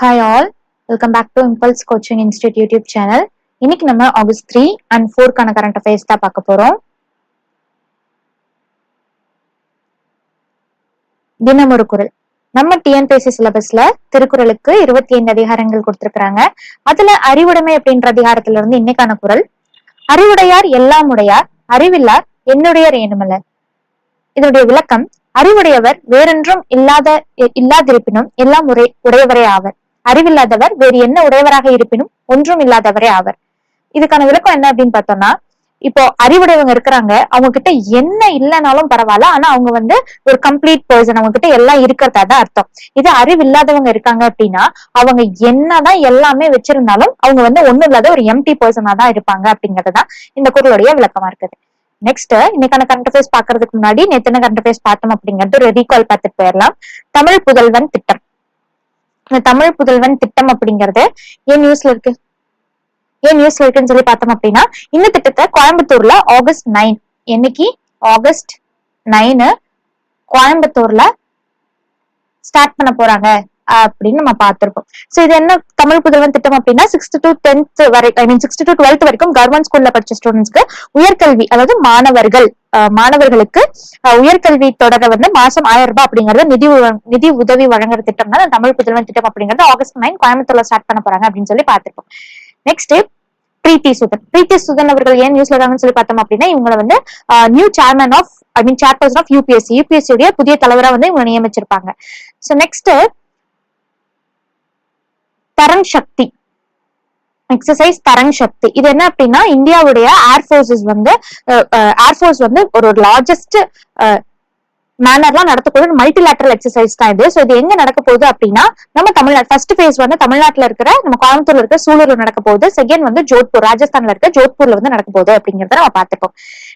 Hi all welcome back to Impulse coaching institute YouTube channel இன்னைக்கு நம்ம August three and ஃபோர்க்கான current affairs தான் பார்க்க போறோம். தினம் ஒரு குரல். நம்ம டிஎன்பிஎஸ்சி சிலபஸ்ல திருக்குறளுக்கு இருபத்தி ஐந்து அதிகாரங்கள் கொடுத்திருக்கிறாங்க. அதுல அறிவுடைமை அப்படின்ற அதிகாரத்துல இருந்து இன்னைக்கான குரல். அறிவுடையார் எல்லாம் உடையார் அறிவில்லார் என்னுடையர் ஏனுமல்ல. இதனுடைய விளக்கம் அறிவுடையவர் வேறொன்றும் இல்லாத இல்லாதிருப்பினும் எல்லாம் உரை உடையவரே ஆவர். அறிவில்லாதவர் வேறு என்ன உடையவராக இருப்பினும் ஒன்றும் இல்லாதவரே ஆவர். இதுக்கான விளக்கம் என்ன அப்படின்னு பார்த்தோம்னா இப்போ அறிவுடையவங்க இருக்கிறாங்க அவங்க கிட்ட என்ன இல்லைனாலும் பரவாயில்ல ஆனா அவங்க வந்து ஒரு கம்ப்ளீட் பர்சன் அவங்க கிட்ட எல்லாம் இருக்கிறதா தான் அர்த்தம். இது அறிவில்லாதவங்க இருக்காங்க அப்படின்னா அவங்க என்னதான் எல்லாமே வச்சிருந்தாலும் அவங்க வந்து ஒண்ணும் இல்லாத ஒரு எம்டி பர்சனா தான் இருப்பாங்க அப்படிங்கறதுதான் இந்த குரலுடைய விளக்கமா இருக்குது. நெக்ஸ்ட் இன்னைக்கான கரண்ட் அஃபேர்ஸ் பாக்குறதுக்கு முன்னாடி நேத்தன கரண்ட் அஃபேர்ஸ் பார்த்தோம் அப்படிங்கிறது ஒரு ரீகால் பார்த்துட்டு போயிடலாம். தமிழ் புதல்வன் திட்டம். இந்த தமிழ் புதல்வன் திட்டம் அப்படிங்கறது ஏன் நியூஸ்ல இருக்கு? ஏன் நியூஸ்ல இருக்குன்னு சொல்லி பார்த்தோம் அப்படின்னா இந்த திட்டத்தை கோயம்புத்தூர்ல ஆகஸ்ட் நைன் என்னைக்கு? ஆகஸ்ட் நைனு கோயம்புத்தூர்ல ஸ்டார்ட் பண்ண போறாங்க. அப்படின்னு நம்ம பார்த்திருப்போம். சோ இது என்ன தமிழ் புதல்வன் திட்டம் அப்படின்னா சிக்ஸ்த் டு டென்த் வரை I mean sixth to twelfth வரைக்கும் கவர்மெண்ட் ஸ்கூல்ல படிச்ச ஸ்டூடெண்ட்ஸ்க்கு உயர்கல்வி அதாவது மாணவர்கள் மாணவர்களுக்கு உயர்கல்வி தொடர வந்து மாசம் ஆயிரம் ரூபாய் அப்படிங்கறது நிதி நிதி உதவி வழங்குற திட்டம் தான் தமிழ் புதல்வன் திட்டம் அப்படிங்கறது ஆகஸ்ட் நைன் கோயம்புத்தூர்ல ஸ்டார்ட் பண்ண போறாங்க அப்படின்னு சொல்லி பார்த்திருப்போம். நெக்ஸ்ட் பிரீத்தி சுதன். பிரீத்தி சுதன் அவர்கள் ஏன் நியூஸ்ல இருக்காங்கன்னு சொல்லி பார்த்தோம் அப்படின்னா இவங்களை வந்து new chairman of I mean chairperson of UPSC UPSC உடைய புதிய தலைவரா வந்து இவங்க நியமிச்சிருப்பாங்க. So next Tarang Shakti. Exercise Tarang Shakti. இது என்ன அப்படின்னா இந்தியாவுடைய ஏர்ஃபோர்ஸஸ் வந்து ஏர்ஃபோர்ஸ் வந்து ஒரு லார்ஜஸ்ட் மேனர்லாம் நடத்தக்கூடிய மல்டிலேட்டரல் எக்ஸசைஸ் தான் இது. ஸோ இது எங்க நடக்க போகுது அப்படின்னா நம்ம தமிழ்நாடு ஃபர்ஸ்ட் ஃபேஸ் வந்து தமிழ்நாட்டுல இருக்கிற நம்ம கோயம்புத்தூர்ல இருக்கிற சூலூர்ல நடக்க போகுது. செகண்ட் வந்து ஜோத்பூர் ராஜஸ்தான்ல இருக்க ஜோத்பூர்ல வந்து நடக்க போகுது அப்படிங்கறத நம்ம பார்த்துப்போம்.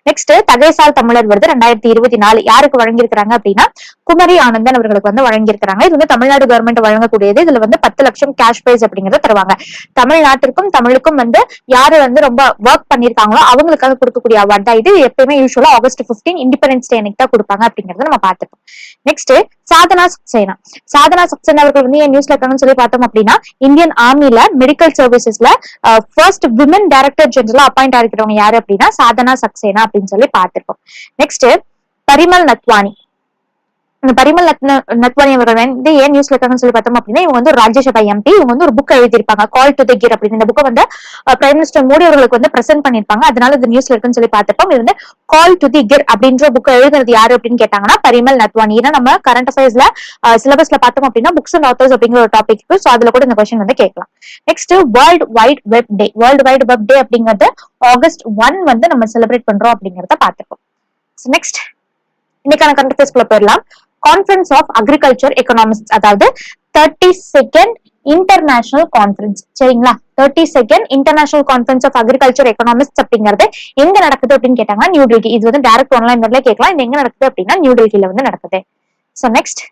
நெக்ஸ்ட் தகைசால் தமிழர் விருது ரெண்டாயிரத்தி இருபத்தி நாலு. யாருக்கு வழங்கியிருக்கிறாங்க அப்படின்னா குமரி ஆனந்தன் அவர்களுக்கு வந்து வழங்கியிருக்கிறாங்க. இது வந்து தமிழ்நாடு கவர்மெண்ட் வழங்கக்கூடியது. இதுல வந்து பத்து லட்சம் கேஷ் பிரைஸ் அப்படிங்கறத தருவாங்க. தமிழ்நாட்டிற்கும் தமிழுக்கும் வந்து யாரு வந்து ரொம்ப ஒர்க் பண்ணிருக்காங்களோ அவங்களுக்காக கொடுக்கக்கூடிய அவார்ட் தான் இது. இது எப்பயுமே யூஸ்வலா ஆகஸ்ட் 15 இண்டிபெண்டன்ஸ் டே அன்னைக்கு தான் கொடுப்பாங்க அப்படிங்கறத நம்ம பார்த்துப்போம் நெக்ஸ்ட் சாதனா சக்சேனா. சாதனா சக்சேனா அவர்கள் வந்து என் நியூஸ்ல இருக்காங்கன்னு சொல்லி பார்த்தோம் அப்படின்னா இந்தியன் ஆர்மில மெடிக்கல் சர்வீசஸ்ல ஃபர்ஸ்ட் விமன் டைரக்டர் ஜெனரலா அப்பாயிண்ட் ஆகிருக்கிறவங்க யாரு அப்படின்னா சாதனா சக்சேனா அப்படின்னு சொல்லி பார்த்திருக்கோம் நெக்ஸ்ட் பரிமல் நத்வானி. பரிமல் நத்ன நத்வானி அவர்கள் வந்து ஏன் நியூஸ் லெட்டர்னு சொல்லி பார்த்தோம் அப்படின்னா இவங்க வந்து ஒரு ராஜ்யசபா எம்பி இவங்க வந்து ஒரு புக் எழுதியிருப்பாங்க கால் டு தி கிர் அப்படின்னு. இந்த புக்கை வந்து பிரைம் மினிஸ்டர் மோடி அவர்களுக்கு வந்து பிரசென்ட் பண்ணிருப்பாங்க அதனால இது நியூஸ் இருக்குன்னு சொல்லி பார்த்தப்போ இது வந்து கால் டு தி கிர் அப்படின்ற புக் எழுதுறது யாரு அப்படின்னு கேட்டாங்கன்னா பரிமல் நத்வானி ஏன்னா நம்ம கரண்ட் அஃபேர்ஸ்ல சிலபஸ்ல பார்த்தோம் அப்படின்னா புக்ஸ் அண்ட் ஆத்தர்ஸ் அப்படிங்கிற ஒரு டாபிக் இருக்கு. ஸோ அதுல கூட இந்த கொஸ்டின் வந்து கேட்கலாம். Next world wide web day world wide web day அப்படிங்கிறது ஆகஸ்ட் ஒன் வந்து நம்ம செலிப்ரேட் பண்றோம் அப்படிங்கறத பார்த்துப்போம் நெக்ஸ்ட் இன்னைக்கான கரண்ட் அஃபேர்ஸ்குள்ள போயிடலாம். கான்ஃபரன்ஸ் ஆஃப் அக்ரிகல்ச்சர் எக்கனாமிஸ்ட் அதாவது தேர்ட்டி செகண்ட் இன்டர்நேஷனல் கான்ஃபரன்ஸ் சரிங்களா? Thirty second international conference of agriculture economist அப்படிங்கிறது எங்க நடக்குது அப்படின்னு கேட்டாங்க நியூ டெல்லி இது வந்து டேரக்ட் ஆன்லைன் கேட்கலாம். இது எங்க நடக்குது அப்படின்னா நியூ டெல்லியில வந்து நடக்குது. So next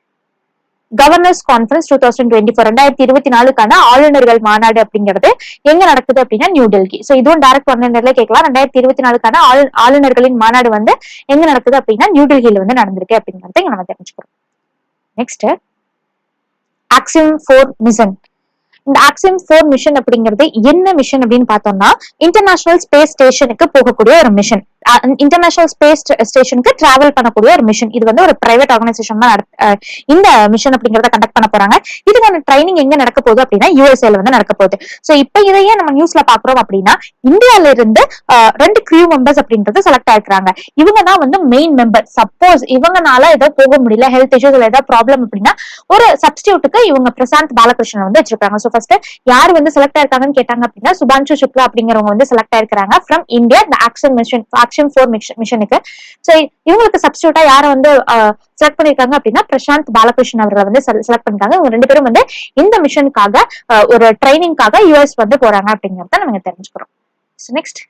governors conference two thousand twenty four ரெண்டாயிரத்தி இருபத்தி நாலுக்கான ஆளுநர்கள் மாநாடு அப்படிங்கிறது எங்க நடக்குது அப்படின்னா நியூ டெல்லி சோ இதுவும் டேரக்ட் ஆன்லைன்ல கேட்கலாம். ரெண்டாயிரத்தி இருபத்தி நாலுக்கான ஆளுநர்களின் மாநாடு வந்து எங்க நடக்குது அப்படின்னா நியூ டெல்லியில வந்து நடந்திருக்கு அப்படிங்கறத நம்ம தெரிஞ்சுக்கிறோம். நெக்ஸ்ட் ஆக்சிம் ஃபோர் மிஷன் இந்த ஆக்சிம் ஃபோர் மிஷன் அப்படிங்கிறது என்ன மிஷன் அப்படின்னு பார்த்தோம்னா இன்டர்நேஷனல் ஸ்பேஸ் ஸ்டேஷனுக்கு போகக்கூடிய ஒரு மிஷன் இன்டர்நேஷனல் ஸ்பேஸ் ஸ்டேஷனுக்கு டிராவல் பண்ணக்கூடிய ஒரு மிஷன் இது வந்து ஒரு பிரைவேட் ஆர்கனைசேஷன் தான் இந்த மிஷன் அப்படிங்கறத கண்டக்ட் பண்ண போறாங்க. இதுக்கான ட்ரைனிங் எங்க நடக்க போகுது அப்படின்னா யூஎஸ்ஏல வந்து நடக்க போகுது. சோ இப்ப இதையே நம்ம நியூஸ்ல பாக்குறோம் அப்படின்னா இந்தியால இருந்து ரெண்டு கிரியூ மெம்பர்ஸ் அப்படின்றது செலக்ட் ஆயிருக்காங்க இவங்க தான் வந்து மெயின் மெம்பர் சப்போஸ் இவங்கனால ஏதோ போக முடியல ஹெல்த் இஷ்யூஸ் ஏதாவது ப்ராப்ளம் அப்படின்னா ஒரு சப்ஸ்டியூட்டுக்கு இவங்க பிரசாந்த் பாலகிருஷ்ணன் வந்து வச்சிருக்காங்க. சோ ஃபர்ஸ்ட் யார் வந்து செலக்ட் ஆயிருக்காங்கன்னு கேட்டாங்க அப்படின்னா சுபான்ஷு சுக்லா அப்படிங்கிறவங்க வந்து செலக்ட் ஆயிருக்காங்க ஃப்ரம் இந்தியா இந்த ஆக்ஷன் மிஷன் ஆக்ஷன் ஃபோர் மிஷனுக்கு சோ இவங்களுக்கு சப்ஸ்டியூட்டா யாரை வந்து செலக்ட் பண்ணிருக்காங்க அப்படின்னா பிரசாந்த் பாலகிருஷ்ணன் அவர்களை வந்து செலக்ட் பண்ணிருக்காங்க இவங்க ரெண்டு பேரும் வந்து இந்த மிஷனுக்காக ஒரு ட்ரைனிங்காக யூஎஸ் வந்து போறாங்க அப்படிங்கறத நம்ம தெரிஞ்சுக்கிறோம். Next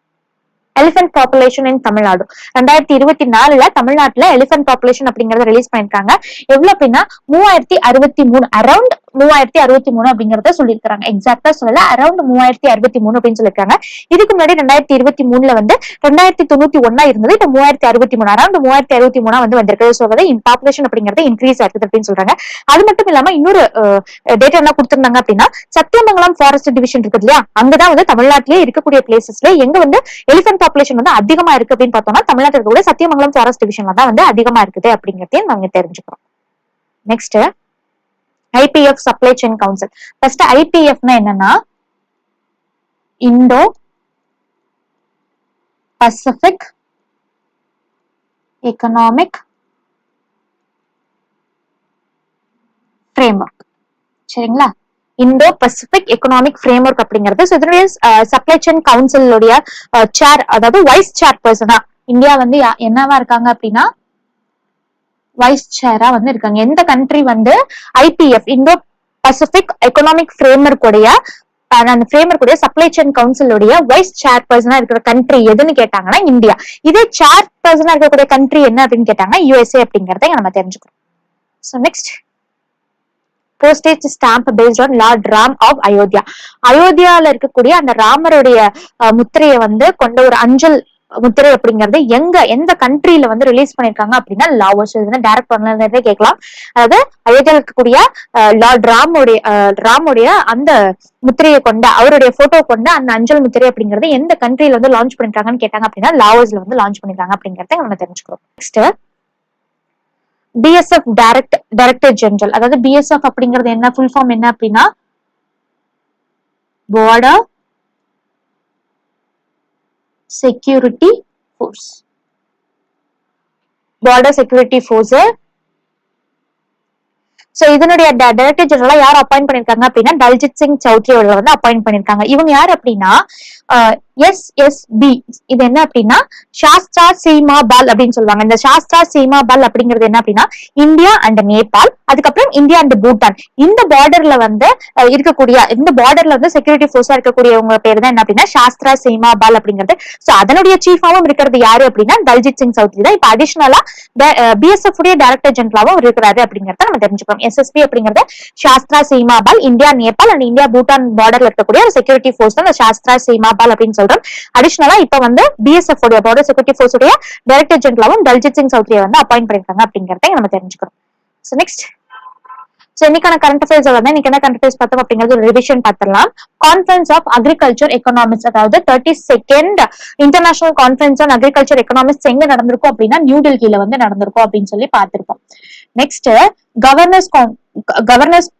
elephant population in Tamil Nadu ரெண்டாயிரத்தி இருபத்தி நாலுல தமிழ்நாட்டுல எலிஃபென்ட் பாப்புலேஷன் அப்படிங்கறத ரிலீஸ் பண்ணிருக்காங்க எவ்வளவு அப்படின்னா மூவாயிரத்தி அறுபத்தி மூணு அரௌண்ட் மூவாயிரத்தி அறுபத்தி மூணு அப்படிங்கறத சொல்லியிருக்காங்க எக்ஸாக்டா சொல்லல. அரௌண்ட் மூவாயிரத்தி அறுபத்தி மூணு அப்படின்னு சொல்லியிருக்காங்க. இதுக்கு முன்னாடி ரெண்டாயிரத்தி இருபத்தி மூணுல வந்து ரெண்டாயிரத்தி தொண்ணூத்தி ஒன்னா இருந்தது. இப்ப மூவாயிரத்தி அறுபத்தி மூணு அரௌண்ட் மூவாயிரத்தி அறுபத்தி மூணா வந்து வந்திருக்கு. சொல்றது பாப்புலேஷன் அப்படிங்கறது இன்க்ரீஸ் ஆகுது அப்படின்னு சொல்றாங்க. அது மட்டும் இல்லாம இன்னொரு டேட்டா என்ன கொடுத்திருந்தாங்க அப்படின்னா சத்தியமங்கலம் ஃபாரஸ்ட் டிவிஷன் இருக்குது இல்லையா? அங்கதான் வந்து தமிழ்நாட்டிலேயே இருக்கக்கூடிய பிளேசஸ்ல எங்க வந்து எலிபென்ட் பாப்புலேஷன் வந்து அதிகமா இருக்கு அப்படின்னு பார்த்தோம்னா தமிழ்நாட்டில் இருக்கக்கூடிய சத்தியமங்கலம் ஃபாரஸ்ட் டிவிஷன்ல தான் வந்து அதிகமா இருக்குது அப்படிங்கறதையும் நாங்க தெரிஞ்சுக்கிறோம். Next IPF supply chain council first ஐபிஎஃப்னா என்னன்னா இண்டோ பசிபிக் எக்கனாமிக் ஃப்ரேம்ஒர்க் சரிங்களா? Indo Pacific economic framework அப்படிங்கிறது ஸோ இதனுடைய சப்ளை செயின் கவுன்சிலுடைய சேர் அதாவது வைஸ் சேர் பர்சனா இந்தியா வந்து யா- என்னவா இருக்காங்க அப்படின்னா வைஸ் சேரா வந்து இருக்காங்க. எந்த கண்ட்ரி வந்து IPF Indo Pacific economic framework உடைய அந்த ஃப்ரேம்ஒர்க் உடைய சப்ளை செயின் கவுன்சிலுடைய வைஸ் சேர் பர்சனா இருக்கிற கண்ட்ரி எதுன்னு கேட்டாங்கன்னா இந்தியா. இதே சேர் பர்சனா இருக்கக்கூடிய கண்ட்ரி என்ன அப்படின்னு கேட்டாங்க யூஎஸ்ஏ அப்படிங்கறத நம்ம தெரிஞ்சுக்கிறோம் so next postage stamp based on Lord Ram of Ayodhya அயோத்தியால இருக்கக்கூடிய அந்த ராமருடைய முத்திரையை வந்து கொண்ட ஒரு அஞ்சல் முத்திரை அப்படிங்கறது எங்க எந்த கண்ட்ரில வந்து ரிலீஸ் பண்ணிருக்காங்க அப்படின்னா லாவோஸ். இது வந்து டைரக்ட் பண்ணல கேட்கலாம். அதாவது அயோத்தியால இருக்கக்கூடிய லார்ட் ராமுடைய ராமுடைய அந்த முத்திரையை கொண்ட அவருடைய போட்டோ கொண்ட அந்த அஞ்சல் முத்திரை அப்படிங்கறது எந்த கண்ட்ரில வந்து லான்ச் பண்ணிருக்காங்கன்னு கேட்டாங்க அப்படின்னா லாவோஸ்ல வந்து லான்ச் பண்ணிருக்காங்க அப்படிங்கறத நம்ம தெரிஞ்சுக்கிறோம். Next BSF direct director general அதாவது பிஎஸ்எஃப் அப்படிங்கிறது என்ன? ஃபுல் ஃபார்ம் என்ன அப்படின்னா? Border security force border security force so இதனுடைய டைரக்டர் ஜெனரலா யார் அப்பாயிண்ட் பண்ணிருக்காங்க அப்படின்னா தல்ஜித் சிங் சௌத்ரி அவர்கள் வந்து அப்பாயிண்ட் பண்ணிருக்காங்க. இவங்க யார் அப்படின்னா எஸ் எஸ் பி இது என்ன அப்படின்னா சாஸ்திரா சீமா பால் அப்படின்னு சொல்லுவாங்க. இந்த சாஸ்திரா சீமா பால் அப்படிங்கிறது என்ன அப்படின்னா இந்தியா அண்ட் நேபாள் அதுக்கப்புறம் இந்தியா அண்ட் பூட்டான் இந்த பார்டர்ல வந்து இருக்கக்கூடிய இந்த பார்டர்ல வந்து செக்யூரிட்டி ஃபோர்ஸா இருக்கக்கூடியவங்க பேர் தான் என்ன அப்படின்னா சாஸ்திரா சீமா பால் அப்படிங்கிறது. சோ அதனுடைய சீஃபாவும் இருக்கிறது யாரு அப்படின்னா தல்ஜித் சிங் சௌத்ரி தான். இப்ப அடிஷனலா பிஎஸ்எஃப் உடைய டைரக்டர் ஜெனரலாவும் இருக்கிறாரு அப்படிங்கறத நம்ம தெரிஞ்சுக்கணும். எஸ்எஸ்பி அப்படிங்கறது Sashastra Seema Bal India Nepal and India Bhutan பார்டர்ல இருக்கக்கூடிய ஒரு செக்யூரிட்டி ஃபோர்ஸ் தான் இந்த சாஸ்திரா சீமாபால் அப்படின்னு சொல்றோம். அடிஷனலா இப்ப வந்து பிஎஸ்எஃப் உடைய பார்டர் செக்யூரிட்டி ஃபோர்ஸ் உடைய டைரக்டர் ஜெனரலாவும் தல்ஜித் சிங் சௌத்ரியை வந்து அப்பாயிண்ட் பண்ணிருக்காங்க அப்படிங்கறத நம்ம தெரிஞ்சுக்கிறோம். சோ நெக்ஸ்ட் சோ இன்னைக்கான கரண்ட் அஃபேர்ஸ் வந்து இன்னைக்கு என்ன கரண்ட் அஃபேர்ஸ் பார்த்தோம் அப்படிங்கிறது ஒரு ரிவிஷன் பார்த்துடலாம். கான்ஃபரன்ஸ் ஆஃப் அக்ரிகல்ச்சர் எக்கனாமிக்ஸ் அதாவது thirty second international conference on agriculture economics எங்க நடந்திருக்கும் அப்படின்னா நியூ டெல்லியில வந்து நடந்திருக்கும் அப்படின்னு சொல்லி பார்த்திருப்போம். Next governors governors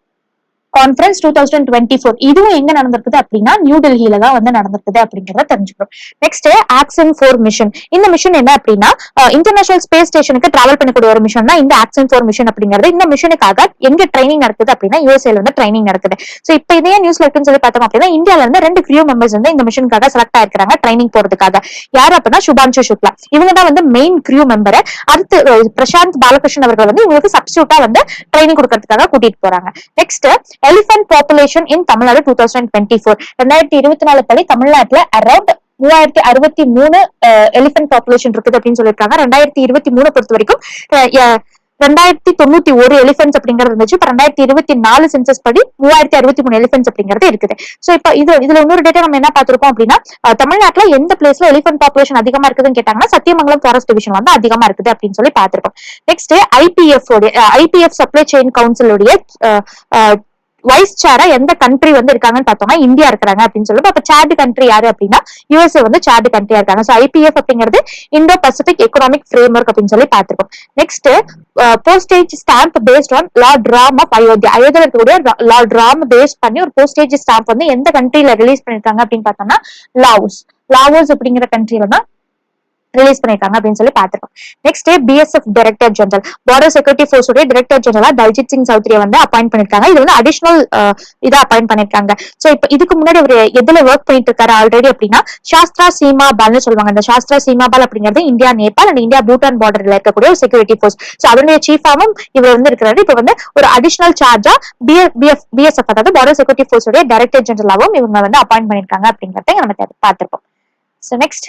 conference two thousand twenty four இதுவும் எங்க நடந்திருக்குது அப்படின்னா நியூ டெல்லியில தான் வந்து நடந்திருக்குது அப்படிங்கறத தெரிஞ்சுக்கிறோம். நெக்ஸ்ட் ஆக்சன் ஃபோர் மிஷன் இந்த மிஷன் என்ன அப்படின்னா இன்டர்நேஷனல் ஸ்பேஸ் ஸ்டேஷனுக்கு டிராவல் பண்ணக்கூடிய ஒரு மிஷன் தான் இந்த ஆக்சன் ஃபோர் மிஷன் அப்படிங்கிறது. இந்த மிஷனுக்காக எங்க ட்ரைனிங் நடக்குது அப்படின்னா யூஎஸ்ஏல வந்து ட்ரைனிங் நடக்குது. சோ இப்போ இதே நியூஸ்ல இருக்குன்னு சொல்லி பார்த்தோம் அப்படின்னா இந்தியால இருந்து ரெண்டு கிரியூ மெம்பர்ஸ் வந்து இந்த மிஷனுக்காக செலக்ட் ஆயிருக்காங்க ட்ரைனிங் போறதுக்காக. யார் அப்படின்னா சுபான்ஷு சுக்லா இவங்க தான் வந்து மெயின் கிரியூ மெம்பர் அடுத்து பிரசாந்த் பாலகிருஷ்ணன் அவர்கள் வந்து இவங்களுக்கு சப்ஸ்டியூட்டா வந்து ட்ரைனிங் கொடுக்கறதுக்காக கூட்டிட்டு போறாங்க. Next elephant population in Tamil Nadu two thousand twenty four ரெண்டாயிரத்தி இருபத்தி நாலு படி தமிழ்நாட்டுல அரௌண்ட் மூவாயிரத்தி அறுபத்தி மூணு எலிஃபென்ட் பாப்புலேஷன் இருக்குது அப்படின்னு சொல்லியிருக்காங்க. ரெண்டாயிரத்தி இருபத்தி மூணு பொறுத்த வரைக்கும் ரெண்டாயிரத்தி தொண்ணூத்தி ஒரு எலிஃபென்ட்ஸ் அப்படிங்கிறது இருந்துச்சு. இப்ப ரெண்டாயிரத்தி இருபத்தி நாலு சென்சஸ் படி மூவாயிரத்தி அறுபத்தி மூணு எலிஃபென்ட்ஸ் அப்படிங்கிறது இருக்குது. சோ இப்ப இது இதுல இன்னொரு டேட்டா நம்ம என்ன பார்த்திருக்கோம் அப்படின்னா தமிழ்நாட்டுல எந்த பிளேஸ்ல எலிஃபென்ட் பாப்புலேஷன் அதிகமா இருக்குதுன்னு கேட்டாங்கன்னா சத்தியமங்கலம் ஃபாரஸ்ட் டிவிஷன் வந்து அதிகமா இருக்குது அப்படின்னு சொல்லி பார்த்திருக்கோம். Next IPF IPF supply chain கவுன்சிலுடைய vice சேரா எந்த கண்ட்ரி வந்து இருக்காங்கன்னு பார்த்தோம்னா இந்தியா இருக்கிறாங்க அப்படின்னு சொல்லுவோம் அப்ப சாட் கண்ட்ரி யாரு அப்படின்னா யூஎஸ்ஏ வந்து சார்டு கண்ட்ரியா இருக்காங்க. ஸோ ஐபிஎஃப் அப்படிங்கிறது Indo Pacific economic framework அப்படின்னு சொல்லி பார்த்திருக்கோம். Next postage stamp based on lord Ram of Ayodhya Ayodhya இருக்கக்கூடிய லார்ட் ராம் பேஸ் பண்ணி ஒரு போஸ்டேஜ் ஸ்டாம்ப் வந்து எந்த கண்ட்ரில ரிலீஸ் பண்ணிருக்காங்க அப்படின்னு பார்த்தோம்னா லாவோஸ் லாவோஸ் அப்படிங்கிற கண்ட்ரியில தான் ரிலீஸ் பண்ணிருக்காங்க அப்படின்னு சொல்லி பாத்துருக்கோம் next BSF director general border security force உடைய டைரக்டர் ஜெனரலா தல்ஜித் சிங் சௌத்ரியை வந்து அப்பாயிண்ட் பண்ணிருக்காங்க. இது வந்து அடிஷனல் இதை அப்பாயிண்ட் பண்ணிருக்காங்க. சோ இப்போ இதுக்கு முன்னாடி அவர் எதுல ஒர்க் பண்ணிட்டு இருக்காரு ஆல்ரெடி அப்படின்னா சாஸ்திரா சீமா பால்னு சொல்லுவாங்க. இந்த சாஸ்திரா சீமா பால் அப்படிங்கிறது India Nepal and India Bhutan பார்டர்ல இருக்கக்கூடிய ஒரு செக்யூரிட்டி ஃபோர்ஸ் சோ அதனுடைய சீஃபாவும் இவர் வந்து இருக்கிறாரு. இப்போ வந்து ஒரு அடிஷனல் சார்ஜா பிஎஃப் பிஎஸ்எஃப் அதாவது பார்டர் செக்யூரிட்டி ஃபோர்ஸ் உடைய டைரக்டர் ஜெனரலாவும் இவங்க வந்து அப்பாயிண்ட் பண்ணிருக்காங்க அப்படிங்கறத நம்ம பார்த்திருப்போம் சோ நெக்ஸ்ட்